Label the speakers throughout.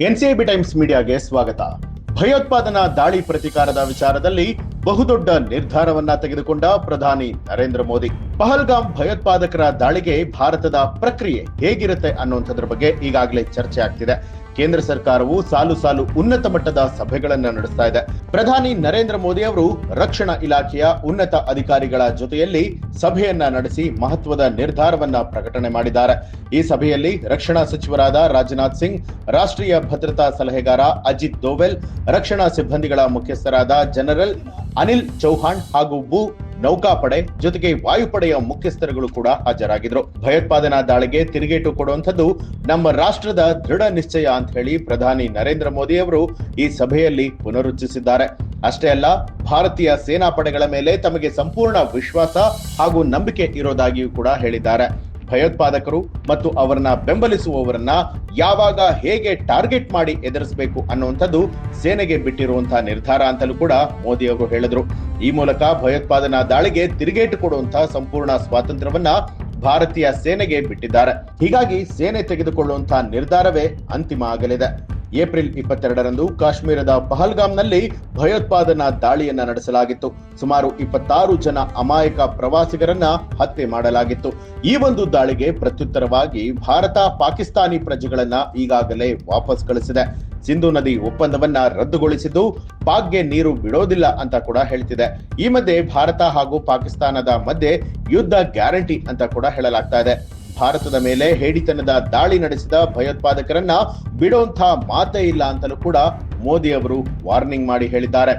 Speaker 1: NCIB times ಮೀಡಿಯಾಗೆ ಸ್ವಾಗತ. ಭಯೋತ್ಪಾದನಾ ದಾಳಿ ಪ್ರತಿಕಾರದ ವಿಚಾರದಲ್ಲಿ ಬಹುದೊಡ್ಡ ನಿರ್ಧಾರವನ್ನ ತೆಗೆದುಕೊಂಡ ಪ್ರಧಾನಿ ನರೇಂದ್ರ ಮೋದಿ. ಪಹಲ್ಗಾಮ್ ಭಯೋತ್ಪಾದಕರ ದಾಳಿಗೆ ಭಾರತದ ಪ್ರಕ್ರಿಯೆ ಹೇಗಿರುತ್ತೆ ಅನ್ನುವಂಥದ್ರ ಬಗ್ಗೆ ಈಗಾಗಲೇ ಚರ್ಚೆ ಆಗ್ತಿದೆ. ಕೇಂದ್ರ ಸರ್ಕಾರವು ಸಾಲು ಸಾಲು ಉನ್ನತ ಮಟ್ಟದ ಸಭೆಗಳನ್ನು ನಡೆಸ್ತಾ ಇದೆ. ಪ್ರಧಾನಿ ನರೇಂದ್ರ ಮೋದಿ ಅವರು ರಕ್ಷಣಾ ಇಲಾಖೆಯ ಉನ್ನತ ಅಧಿಕಾರಿಗಳ ಜೊತೆಯಲ್ಲಿ ಸಭೆಯನ್ನ ನಡೆಸಿ ಮಹತ್ವದ ನಿರ್ಧಾರವನ್ನ ಪ್ರಕಟಣೆ ಮಾಡಿದ್ದಾರೆ. ಈ ಸಭೆಯಲ್ಲಿ ರಕ್ಷಣಾ ಸಚಿವರಾದ ರಾಜನಾಥ್ ಸಿಂಗ್, ರಾಷ್ಟ್ರೀಯ ಭದ್ರತಾ ಸಲಹೆಗಾರ ಅಜಿತ್ ದೋವೆಲ್, ರಕ್ಷಣಾ ಸಿಬ್ಬಂದಿಗಳ ಮುಖ್ಯಸ್ಥರಾದ ಜನರಲ್ ಅನಿಲ್ ಚೌಹಾಣ್ ಹಾಗೂ ಭೂ ನೌಕಾಪಡೆ ಜೊತೆಗೆ ವಾಯುಪಡೆಯ ಮುಖ್ಯಸ್ಥರುಗಳು ಕೂಡ ಹಾಜರಾಗಿದ್ರು ಭಯೋತ್ಪಾದನಾ ದಾಳಿಗೆ ತಿರುಗೇಟು ಕೊಡುವಂಥದ್ದು ನಮ್ಮ ರಾಷ್ಟ್ರದ ದೃಢ ನಿಶ್ಚಯ ಅಂತ ಹೇಳಿ ಪ್ರಧಾನಿ ನರೇಂದ್ರ ಮೋದಿ ಅವರು ಈ ಸಭೆಯಲ್ಲಿ ಪುನರುಚ್ಚರಿಸಿದ್ದಾರೆ. ಅಷ್ಟೇ ಅಲ್ಲ, ಭಾರತೀಯ ಸೇನಾ ಪಡೆಗಳ ಮೇಲೆ ತಮಗೆ ಸಂಪೂರ್ಣ ವಿಶ್ವಾಸ ಹಾಗೂ ನಂಬಿಕೆ ಇರೋದಾಗಿಯೂ ಕೂಡ ಹೇಳಿದ್ದಾರೆ. ಭಯೋತ್ಪಾದಕರು ಮತ್ತು ಅವರನ್ನ ಬೆಂಬಲಿಸುವವರನ್ನ ಯಾವಾಗ ಹೇಗೆ ಟಾರ್ಗೆಟ್ ಮಾಡಿ ಎದುರಿಸಬೇಕು ಅನ್ನುವಂಥದ್ದು ಸೇನೆಗೆ ಬಿಟ್ಟಿರುವಂತಹ ನಿರ್ಧಾರ ಅಂತಲೂ ಕೂಡ ಮೋದಿ ಅವರು ಹೇಳಿದ್ರು. ಈ ಮೂಲಕ ಭಯೋತ್ಪಾದನಾ ದಾಳಿಗೆ ತಿರುಗೇಟು ಕೊಡುವಂತಹ ಸಂಪೂರ್ಣ ಸ್ವಾತಂತ್ರ್ಯವನ್ನ ಭಾರತೀಯ ಸೇನೆಗೆ ಬಿಟ್ಟಿದ್ದಾರೆ. ಹೀಗಾಗಿ ಸೇನೆ ತೆಗೆದುಕೊಳ್ಳುವಂತಹ ನಿರ್ಧಾರವೇ ಅಂತಿಮ ಆಗಲಿದೆ. ಏಪ್ರಿಲ್ ಇಪ್ಪತ್ತೆರಡರಂದು ಕಾಶ್ಮೀರದ ಪಹಲ್ಗಾಮ್ನಲ್ಲಿ ಭಯೋತ್ಪಾದನಾ ದಾಳಿಯನ್ನ ನಡೆಸಲಾಗಿತ್ತು. ಸುಮಾರು ಇಪ್ಪತ್ತಾರು ಜನ ಅಮಾಯಕ ಪ್ರವಾಸಿಗರನ್ನ ಹತ್ಯೆ ಮಾಡಲಾಗಿತ್ತು. ಈ ಒಂದು ದಾಳಿಗೆ ಪ್ರತ್ಯುತ್ತರವಾಗಿ ಭಾರತ ಪಾಕಿಸ್ತಾನಿ ಪ್ರಜೆಗಳನ್ನ ಈಗಾಗಲೇ ವಾಪಸ್ ಕಳಿಸಿದೆ. ಸಿಂಧು ನದಿ ಒಪ್ಪಂದವನ್ನ ರದ್ದುಗೊಳಿಸಿದ್ದು ಪಾಕ್ಗೆ ನೀರು ಬಿಡೋದಿಲ್ಲ ಅಂತ ಕೂಡ ಹೇಳ್ತಿದೆ. ಈ ಮಧ್ಯೆ ಭಾರತ ಹಾಗೂ ಪಾಕಿಸ್ತಾನದ ಮಧ್ಯೆ ಯುದ್ಧ ಗ್ಯಾರಂಟಿ ಅಂತ ಕೂಡ ಹೇಳಲಾಗ್ತಾ ಇದೆ. ಭಾರತದ ಮೇಲೆ ಹೇಡಿತನದ ದಾಳಿ ನಡೆಸಿದ ಭಯೋತ್ಪಾದಕರನ್ನ ಬಿಡುವಂಥ ಮಾತೇ ಇಲ್ಲ ಅಂತಲೂ ಕೂಡ ಮೋದಿ ಅವರು ವಾರ್ನಿಂಗ್ ಮಾಡಿ ಹೇಳಿದ್ದಾರೆ.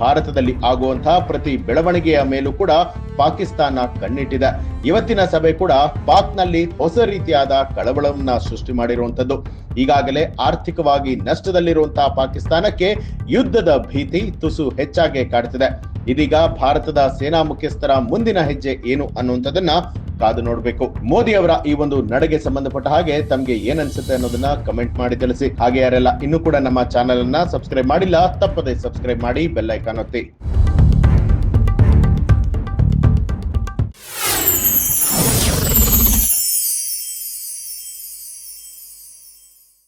Speaker 1: ಭಾರತದಲ್ಲಿ ಆಗುವಂತಹ ಪ್ರತಿ ಬೆಳವಣಿಗೆಯ ಮೇಲೂ ಕೂಡ ಪಾಕಿಸ್ತಾನ ಕಣ್ಣಿಟ್ಟಿದೆ. ಇವತ್ತಿನ ಸಭೆ ಕೂಡ ಪಾಕ್ನಲ್ಲಿ ಹೊಸ ರೀತಿಯಾದ ಕಳವಳವನ್ನ ಸೃಷ್ಟಿ ಮಾಡಿರುವಂತದ್ದು ಈಗಾಗಲೇ ಆರ್ಥಿಕವಾಗಿ ನಷ್ಟದಲ್ಲಿರುವಂತಹ ಪಾಕಿಸ್ತಾನಕ್ಕೆ ಯುದ್ಧದ ಭೀತಿ ತುಸು ಹೆಚ್ಚಾಗಿ ಕಾಡ್ತಿದೆ. ಇದೀಗ ಭಾರತದ ಸೇನಾ ಮುಖ್ಯಸ್ಥರ ಮುಂದಿನ ಹೆಜ್ಜೆ ಏನು ಅನ್ನುವಂಥದ್ದನ್ನ ಕಾದು ನೋಡಬೇಕು. ಮೋದಿ ಅವರ ಈ ಒಂದು ನಡೆಗೆ ಸಂಬಂಧಪಟ್ಟ ಹಾಗೆ ತಮ್ಗೆ ಏನ್ ಅನ್ಸುತ್ತೆ ಅನ್ನೋದನ್ನ ಕಮೆಂಟ್ ಮಾಡಿ ತಿಳಿಸಿ. ಹಾಗೆ ಯಾರೆಲ್ಲ ಇನ್ನೂ ಕೂಡ ನಮ್ಮ ಚಾನೆಲ್ ಅನ್ನ ಸಬ್ಸ್ಕ್ರೈಬ್ ಮಾಡಿಲ್ಲ, ತಪ್ಪದೆ ಸಬ್ಸ್ಕ್ರೈಬ್ ಮಾಡಿ ಬೆಲ್ ಐಕಾನ್ ಒತ್ತಿ.